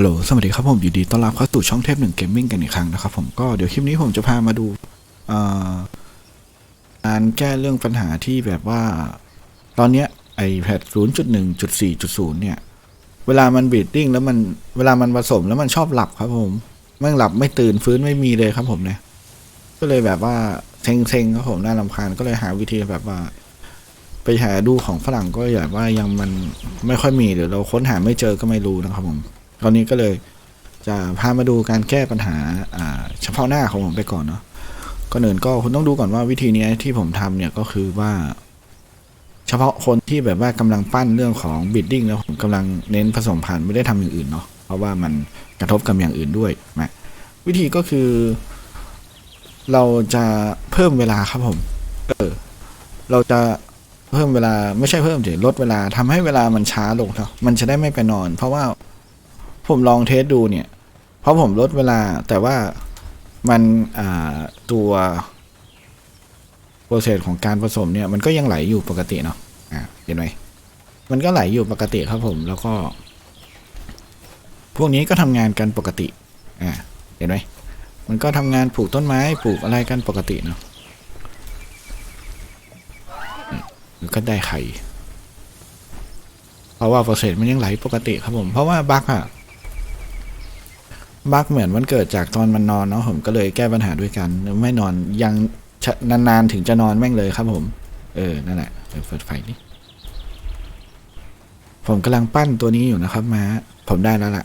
ฮัลโหล สวัสดีครับผมอยู่ดีต้อนรับเข้าสู่ช่องเทพหนึ่งเกมมิ่งกันอีกครั้งนะครับผมก็เดี๋ยวคลิปนี้ผมจะพามาดูการแก้เรื่องปัญหาที่แบบว่า ตอนเนี้ยไอแพดศูนย์จุดหนึ่งจุดสี่จุดศูนย์เนี่ย เวลามันบีดดิ้งแล้วมันเวลามันผสมแล้วมันชอบหลับครับผมม่งหลับไม่ตื่นฟื้นไม่มีเลยครับผมเนี่ย ก็เลยแบบว่าเซ็งๆครับผมน่ารำคาญก็เลยหาวิธีแบบว่า ไปหาดูของฝรั่งก็อย่างว่ายังมันไม่ค่อยมีหรือเราค้นหาไม่เจอก็ไม่รู้นะครับผม ตอนนี้ก็เลยจะพามาดูการแก้ปัญหาเฉพาะหน้าของผมไปก่อนเนาะก่อนอื่นก็คุณต้องดูก่อนว่าวิธีนี้ที่ผมทำเนี่ยก็คือว่า เฉพาะคนที่แบบว่ากำลังปั้นเรื่องของบิดดิ้งแล้วผมกำลังเน้นผสมพันธุ์ไม่ได้ทำอย่างอื่นเนาะเพราะว่ามันกระทบกับอย่างอื่นด้วยนะวิธีก็คือ เราจะเพิ่มเวลาครับผมเออเราจะเพิ่มเวลาไม่ใช่เพิ่มสิลดเวลาทำให้เวลามันช้าลงเนาะมันจะได้ไม่ไปนอน เพราะว่า ผมลองเทสดูเนี่ย เพราะผมลดเวลาแต่ว่ามันตัวโปรเซสของการผสมเนี่ยมันก็ยังไหลอยู่ปกติเนาะอ่าเห็นไหมมันก็ไหลอยู่ปกติครับผมแล้วก็ พวกนี้ก็ทำงานกันปกติอ่าเห็นไหมมันก็ทำงานปลูกต้นไม้ปลูกอะไรกันปกติเนาะมันก็ได้ไข่เพราะว่าโปรเซสมันยังไหลปกติครับผม เพราะว่าบั๊กอะ บั๊กเหมือนมันเกิดจากตอนมันนอนเนาะผมก็เลยแก้ปัญหาด้วยกันไม่นอนยังนานๆถึงจะนอนแม่งเลยครับผม เออนั่นแหละเดี๋ยวเปิดไฟนี่ผมกำลังปั้นตัวนี้อยู่นะครับมาผมได้แล้วล่ะ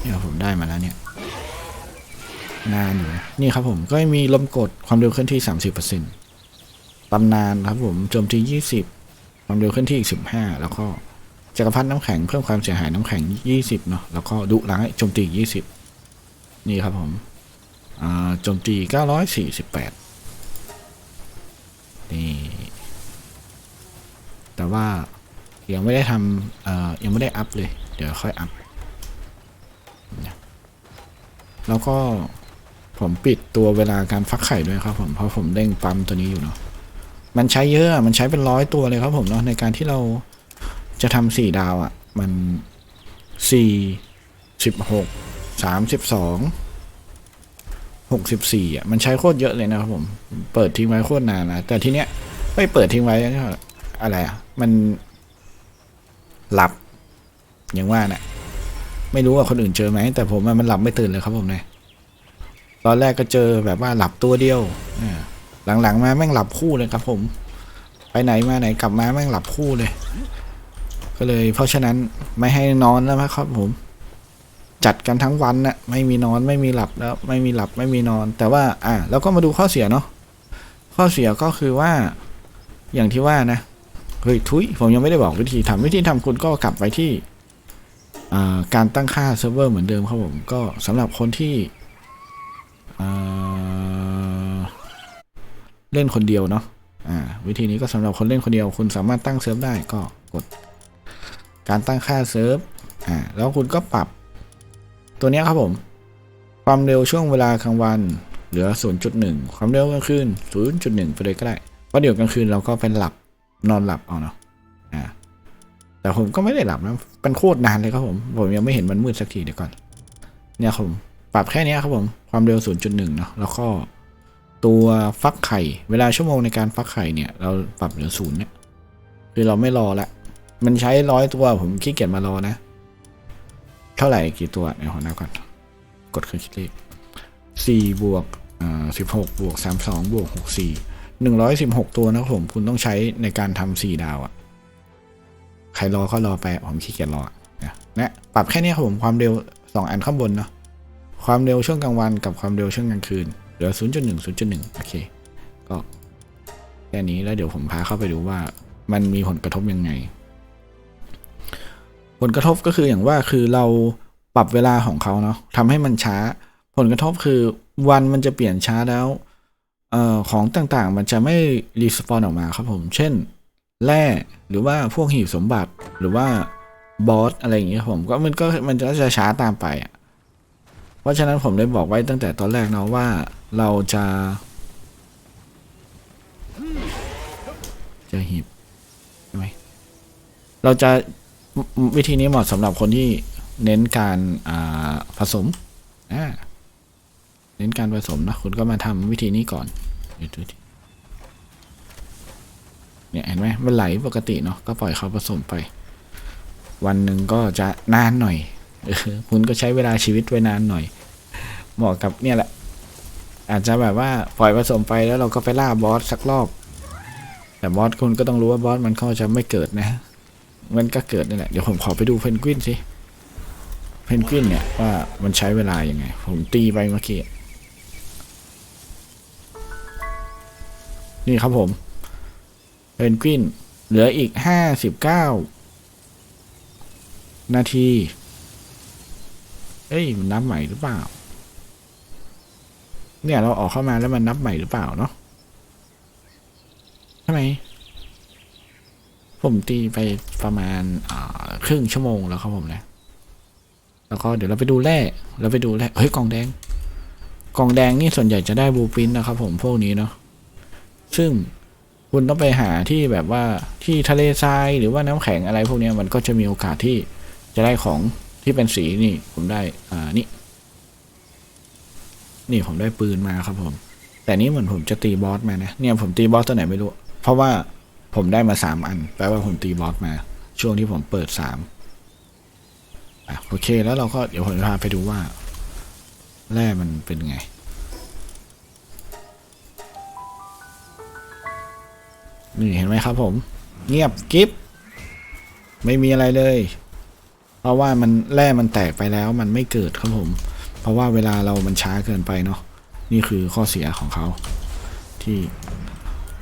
เนี่ยผมได้มาแล้วเนี่ยนานอยู่นะนี่ครับผมก็มีลมกดความเร็วเคลื่อนที่สามสิบเปอร์เซ็นต์ตำนานครับผมโจมตียี่สิบความเร็วเคลื่อนที่อีกสิบห้าแล้วก็ จักรพรรดิน้ำแข็งเพิ่มความเสียหายน้ำแข็งยี่สิบเนาะแล้วก็ดุร้ายโจมตียี่สิบนี่ครับผมโจมตีเก้าร้อยสี่สิบแปดนี่ แต่ว่ายังไม่ได้ทำยังไม่ได้อัพเลย เดี๋ยวค่อยอัพแล้วก็ผมปิดตัวเวลาการฟักไข่ด้วยครับผม เพราะผมเร่งปั๊มตัวนี้อยู่เนาะมันใช้เยอะมันใช้เป็นร้อยตัวเลยครับผมเนาะในการที่เรา จะทำสี่ดาวอะ่ะ มันสี่สิบหกสามสิบสองหกสิบสี่อะ มันใช้โคตรเยอะเลยนะครับผม เปิดทิ้งไว้โคตรนานนะ แต่ทีเนี้ยไม่เปิดทิ้งไว้อะไรอะ มันหลับ อย่างว่าน่ะ ไม่รู้ว่าคนอื่นเจอไหม แต่ผมอะมันหลับไม่ตื่นเลยครับผมเนี่ยตอนแรกก็เจอแบบว่าหลับตัวเดียวหลังๆมาแม่งหลับคู่เลยครับผม ไปไหนมาไหนกลับมาแม่งหลับคู่เลย ก็เลยเพราะฉะนั้นไม่ให้นอนแล้วนะครับผม จัดกันทั้งวันน่ะไม่มีนอนไม่มีหลับแล้วไม่มีหลับไม่มีนอน แต่ว่าอะเราก็มาดูข้อเสียเนาะข้อเสียก็คือว่าอย่างที่ว่านะเฮ้ยทุยผมยังไม่ได้บอกวิธีทำวิธีทำคุณก็กลับไปที่การตั้งค่าเซิร์ฟเวอร์เหมือนเดิมครับผมก็สำหรับคนที่เล่นคนเดียวเนาะอ่าวิธีนี้ก็สำหรับคนเล่นคนเดียว คุณสามารถตั้งเซิร์ฟได้ก็กด การตั้งค่าเซิร์ฟอ่าแล้วคุณก็ปรับตัวนี้ครับผม ความเร็วช่วงเวลากลางวันเหลือ 0.1 ความเร็วกลางคืน 0.1 ไปเลยก็ได้เพราะเดี๋ยวกลางคืนเราก็เป็นหลับนอนหลับเอาเนาะอ่าแต่ผมก็ไม่ได้หลับนะเป็นโคตรนานเลยครับผม ผมยังไม่เห็นมันมืดสักทีเดี๋ยวก่อน เนี่ยครับผมปรับแค่นี้ครับผมความเร็ว 0.1 เนาะแล้วก็ตัวฟักไข่ เวลาชั่วโมงในการฟักไข่เนี่ย เราปรับเหลือศูนย์เนี่ย คือเราไม่รอละ มันใช้ร้อยตัว ผมขี้เกียจมารอนะ เท่าไหร่กี่ตัวในหัวหน้าก่อน กดเครื่องคิดเลขสี่บวกอ่าสิบหกบวกสามสองบวกหกสี่หนึ่งร้อยสิบหกตัวนะครับผม คุณต้องใช้ในการทำสี่ดาวอะใครรอก็รอไป ผมขี้เกียจรอนะนะปรับแค่นี้ครับผมความเร็ว2อันข้างบนเนาะความเร็วช่วงกลางวันกับความเร็วช่วงกลางคืนเหลือ 0.1 0.1 โอเค ก็แค่นี้แล้วเดี๋ยวผมพาเข้าไปดูว่ามันมีผลกระทบยังไง ลกระทบก็คืออย่างว่าคือเราปรับเวลาของเขาเนาะทำให้มันช้า ผลกระทบคือวันมันจะเปลี่ยนช้าแล้วเอ่อของต่างๆ มันจะไม่รีสปอนออกมาครับผม เช่น แร่หรือว่าพวกหีบสมบัติหรือว่าบอสอะไรอย่างเงี้ยผมก็มันก็มันก็จะช้าตามไปอะเพราะฉะนั้นผมได้บอกไว้ตั้งแต่ตอนแรกเนาะว่าเราจะ จะหีบใช่ไหมเราจะ วิธีนี้เหมาะสำหรับคนที่เน้นการผสมเน้นการผสมนะคุณก็มาทำวิธีนี้ก่อนเนี่ยเห็นไหมมันไหลปกติเนาะก็ปล่อยเขาผสมไป วันหนึ่งก็จะนานหน่อยคุณก็ใช้เวลาชีวิตไว้นานหน่อย เหมาะกับเนี่ยแหละ อาจจะแบบว่าปล่อยผสมไปแล้วเราก็ไปล่าบอสสักรอบ แต่บอสคุณก็ต้องรู้ว่าบอสมันก็จะไม่เกิดนะ มันก็เกิดนี่แหละ เดี๋ยวผมขอไปดูเพนกวินสิเพนกวินเนี่ยว่ามันใช้เวลายังไง ผมตีไปเมื่อกี้ นี่ครับผมเพนกวินเหลืออีกห้าสิบเก้านาที เอ้ย มันนับใหม่หรือเปล่า เนี่ยเราออกเข้ามาแล้วมันนับใหม่หรือเปล่าเนาะใช่ไม ผมตีไปประมาณครึ่งชั่วโมงแล้วครับผมนะ แล้วก็เดี๋ยวเราไปดูแร่เราไปดูแร่เฮ้ยกล่องแดงกล่องแดงนี่ส่วนใหญ่จะได้บูปินนะครับผมพวกนี้เนาะ ซึ่งคุณต้องไปหาที่แบบว่าที่ทะเลทรายหรือว่าน้ำแข็งอะไรพวกนี้มันก็จะมีโอกาสที่จะได้ของที่เป็นสีนี่ผมได้ อ่า นี่ นี่ผมได้ปืนมาครับผม แต่นี้เหมือนผมจะตีบอสมานะ เนี่ยผมตีบอสตัวไหนไม่รู้ เพราะว่า ผมได้มาสามอัน แปลว่าผมตีบอสมา ช่วงที่ผมเปิดสามอะโอเคแล้วเราก็เดี๋ยวผมจะพาไปดูว่า แร่มันเป็นไง นี่เห็นไหมครับผม เงียบกิฟไม่มีอะไรเลย เพราะว่ามันแร่มันแตกไปแล้วมันไม่เกิดครับผม เพราะว่าเวลาเรามันช้าเกินไปเนาะนี่คือข้อเสียของเขาที่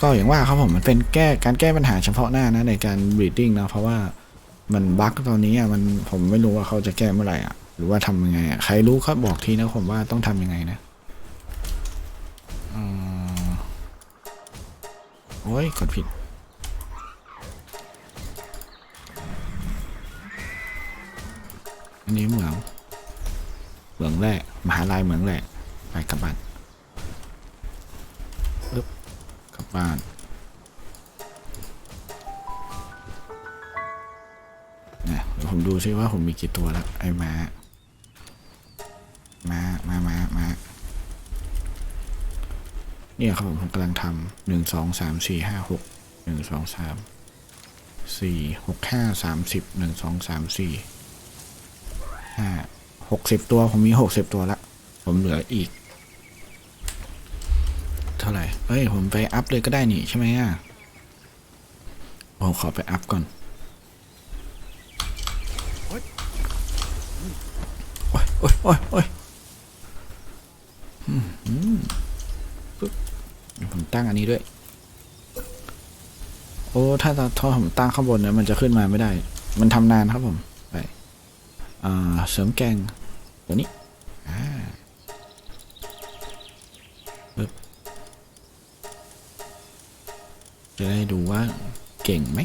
ก็อย่างว่าครับผมมันเป็นแก้การแก้ปัญหาเฉพาะหน้านะในการ breeding นะเพราะว่ามันบั๊กตอนนี้อะมันผมไม่รู้ว่าเขาจะแก้เมื่อไหร่อะหรือว่าทำยังไงอะใครรู้ครับบอกทีนะผมว่าต้องทำยังไงนะโอ้ยกดผิดอันนี้เหมืองเหมืองแร่มหาลัยเหมืองแร่ไปกลับบ้าน บ้านเนี่ยเดี๋ยวผมดูซิว่าผมมีกี่ตัวแล้วไอ้ม้าม้าม้าม้าม้าเนี่ยครับผมผมกำลังทำหนึ่งสองสามสี่ห้าหกหนึ่งสองสามสี่หกห้าสามสิบหนึ่งสองสามสี่ห้าหกสิบตัว ผมมีหกสิบตัวละ ผมเหลืออีก เท่าไหร่เอ้ย ผมไปอัพเลยก็ได้นี่ใช่ไหมอะผมขอไปอัพก่อนโอ้ยโอ้ยโอ้ยโอ้ยอืมอืมปึ๊บเดี๋ยผมตั้งอันนี้ด้วย โอ้ ถ้าถ้าผมตั้งข้างบนเนี่ยมันจะขึ้นมาไม่ได้ มันทำนานครับผม ไป อ่า เสริมแกงตัวนี้ จะได้ดูว่าเก่งไหม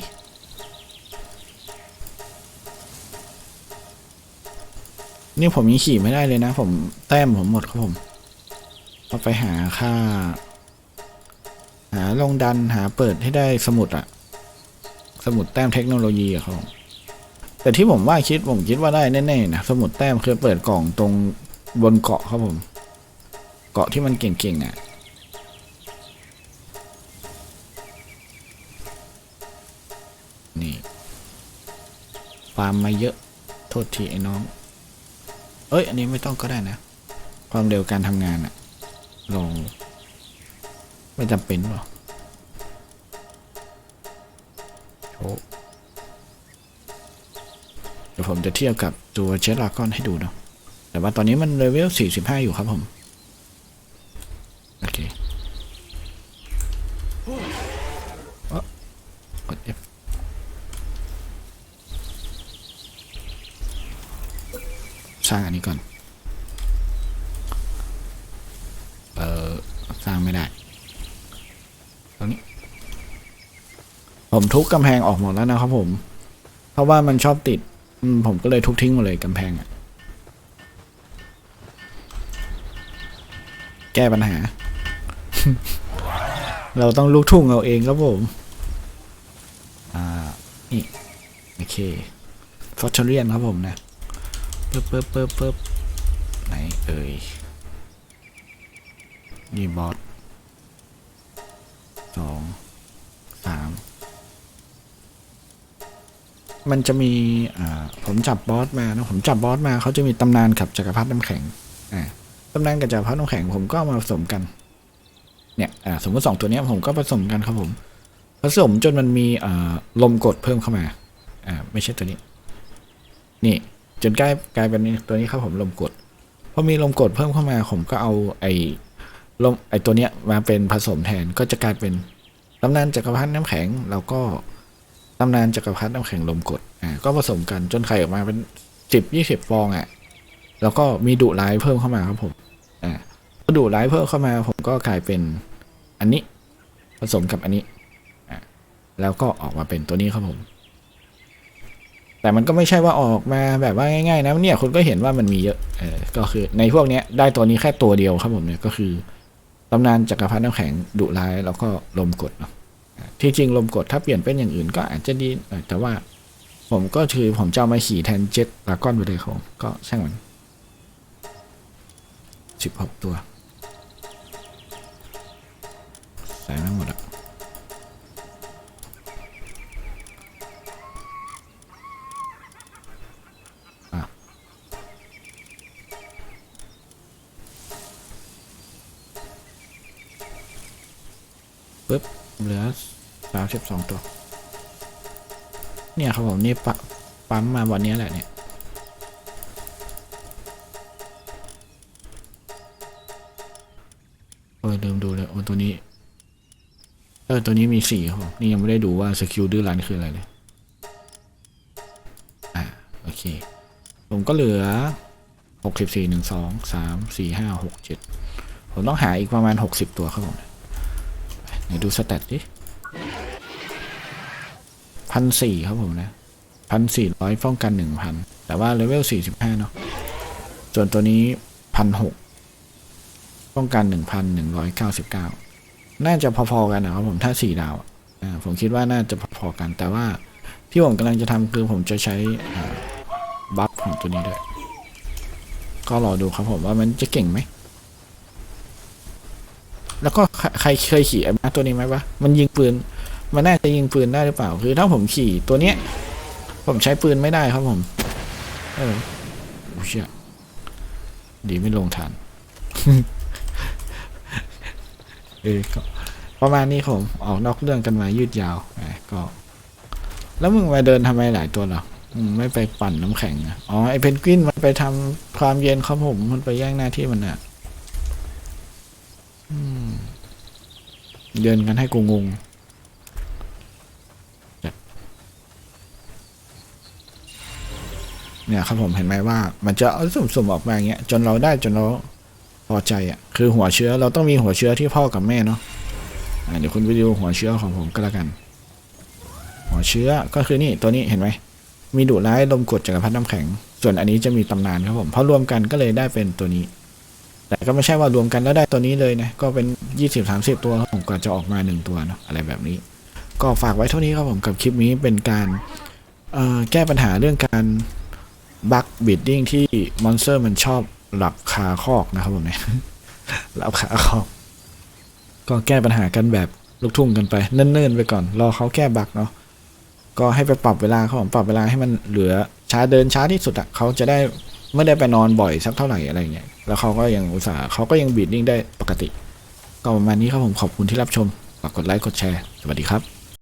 นี่ผมยังขี่ไม่ได้เลยนะ ผมแต้มผมหมดครับผมต้องไปหาค่า หาลงดันหาเปิดให้ได้สมุดอะสมุดแต้มเทคโนโลยีอะครับผมแต่ที่ผมว่าคิดผมคิดว่าได้แน่ๆนะสมุดแต้มคือเปิดกล่องตรงบนเกาะครับผม เกาะที่มันเก่งๆอะ ฟาร์มมาเยอะ โทษทีไอ้น้อง เอ้ย อันนี้ไม่ต้องก็ได้นะ ความเร็วการทำงานอะลองไม่จำเป็นหรอโชเดี๋ยวผมจะเทียบกับตัวเชสลากอนให้ดูเนาะแต่ว่าตอนนี้มันเลเวล 45 อยู่ครับผม โอเคเอ้อกด F สร้างอันนี้ก่อน เออสร้างไม่ได้ ตรงนี้ ผมทุบกำแพงออกหมดแล้วนะครับผม เพราะว่ามันชอบติด ผมก็เลยทุบทิ้งหมดเลยกำแพงอะแก้ปัญหา เราต้องลูกทุ่งเอาเองครับผม อ่า นี่ โอเคฟอร์เทเรียนครับผมนะ ปึ๊บปึ๊บปึ๊บปึ๊บไหนเอ่ยนี่บอสสองสามมันจะมีอ่าผมจับบอสมานะผมจับบอสมาเขาจะมีตำนานกับจักรพรรดิน้ำแข็งอ่าตำนานกับจักรพรรดิน้ำแข็งผมก็มาผสมกันเนี่ยอ่าสมมติสองตัวนี้ผมก็ผสมกันครับผมผสมจนมันมีอ่าลมกดเพิ่มเข้ามาอ่าไม่ใช่ตัวนี้ นี่ จนกลายกลายเป็นตัวนี้ครับผมลมกดพอมีลมกดเพิ่มเข้ามาผมก็เอาไอ้ลมไอ้ตัวเนี้ยมาเป็นผสมแทนก็จะกลายเป็นตำนานจักรพรรดิน้ำแข็งแล้วก็ตำนานจักรพรรดิน้ำแข็งลมกดอ่าก็ผสมกันจนไข่ออกมาเป็นสิบยี่สิบฟองอะแล้วก็มีดุร้ายเพิ่มเข้ามาครับผมอ่าพอดุร้ายเพิ่มเข้ามา ผมก็กลายเป็นอันนี้ผสมกับอันนี้อ่าแล้วก็ออกมาเป็นตัวนี้ครับผม แต่มันก็ไม่ใช่ว่าออกมาแบบว่าง่ายๆนะเนี่ยคุณก็เห็นว่ามันมีเยอะเออก็คือในพวกเนี้ยได้ตัวนี้แค่ตัวเดียวครับผมเนี่ยก็คือตำนานจักรพรรดิน้ำแข็งดุร้ายแล้วก็ลมกดที่จริงลมกดถ้าเปลี่ยนเป็นอย่างอื่นก็อาจจะดีแต่ว่าผมก็คือผมจะามาขี่แทนเจ็ตลาก้อนไปเลยครับผมก็ช่างมันสิบหกตัวใส่ไม่หมดอะ ปึ๊บเหลือสามสิบสองตัว เนี่ยครับผมนี่ปปั๊มมาวันนี้แหละเนี่ยเออลืมดูเลยโอ้ตัวนี้เออตัวนี้มีสี่ครับนี่ยังไม่ได้ดูว่าสกิลดื้อรั้นคืออะไรเลยอ่าโอเค ผมก็เหลือหกสิบสี่หนึ่งสองสามสี่ห้าหกเจ็ดผมต้องหาอีกประมาณหกสิบตัวครับผม ไหนดูสแตทดิพันสี่ครับผมนะพันสี่ร้อยป้องกันหนึ่งพันแต่ว่าเลเวลสี่สิบห้าเนาะส่วนตัวนี้พันหกป้องกันหนึ่งพันหนึ่งร้อยเก้าสิบเก้าน่าจะพอๆกันนะครับผมถ้าสี่ดาวอ่าผมคิดว่าน่าจะพอๆกัน แต่ว่าที่ผมกำลังจะทำคือผมจะใช้บัฟของตัวนี้ด้วย ก็รอดูครับผมว่ามันจะเก่งไหม แล้วก็ใครเคยขี่ไอ้มาตัวนี้ไหมวะมันยิงปืน มันน่าจะยิงปืนได้หรือเปล่า คือถ้าผมขี่ตัวเนี้ย ผมใช้ปืนไม่ได้ครับผม เออโอ้เชี่ยดีไม่ลงทันเออก็ประมาณนี้ครับผมออกนอกเรื่องกันมายืดยาวแหมก็ แล้วมึงมาเดินทำไมหลายตัวหรอมึงไม่ไปปั่นน้ำแข็งอะอ๋อไอเพนกวินมันไปทำความเย็นครับผม มันไปแย่งหน้าที่มันอะ เดินกันให้กูงงเนี่ยครับผมเห็นไหมว่ามันจะสุ่มๆออกมาอย่างเงี้ยจนเราได้จนเราพอใจอะคือหัวเชื้อเราต้องมีหัวเชื้อที่พ่อกับแม่เนาะะเดี๋ยวคุณไปดูหัวเชื้อของผมก็แล้วกัน หัวเชื้อก็คือนี่ตัวนี้เห็นไหมมีดุร้ายลมกดจักรพรรดิน้ำแข็ง ส่วนอันนี้จะมีตำนานครับผมเพราะรวมกันก็เลยได้เป็นตัวนี้ แต่ก็ไม่ใช่ว่ารวมกันแล้วได้ตัวนี้เลยนะก็เป็นยี่สิบสามสิบตัวผมกว่าจะออกมาหนึ่งตัวเนาะอะไรแบบนี้ ก็ฝากไว้เท่านี้ครับผมกับคลิปนี้เป็นการแก้ปัญหาเรื่องการบักบิดดิ้งที่มอนสเตอร์มันชอบหลับคาคอกนะครับผมเนี่ยหลับคาคอก ก็แก้ปัญหากันแบบลูกทุ่งกันไปเนิ่นๆไปก่อน รอเขาแก้บักเนาะก็ให้ไปปรับเวลาเขาผมปรับเวลาให้มันเหลือช้าเดินช้าที่สุดอะเขาจะได้ไม่ได้ไปนอนบ่อยสักเท่าไหร่อะไรเงี้ย แล้วเขาก็ยังอุตส่าห์เขาก็ยังบีดดิ้งได้ปกติ ก็ประมาณนี้ครับผมขอบคุณที่รับชมฝากกดไลค์กดแชร์ สวัสดีครับ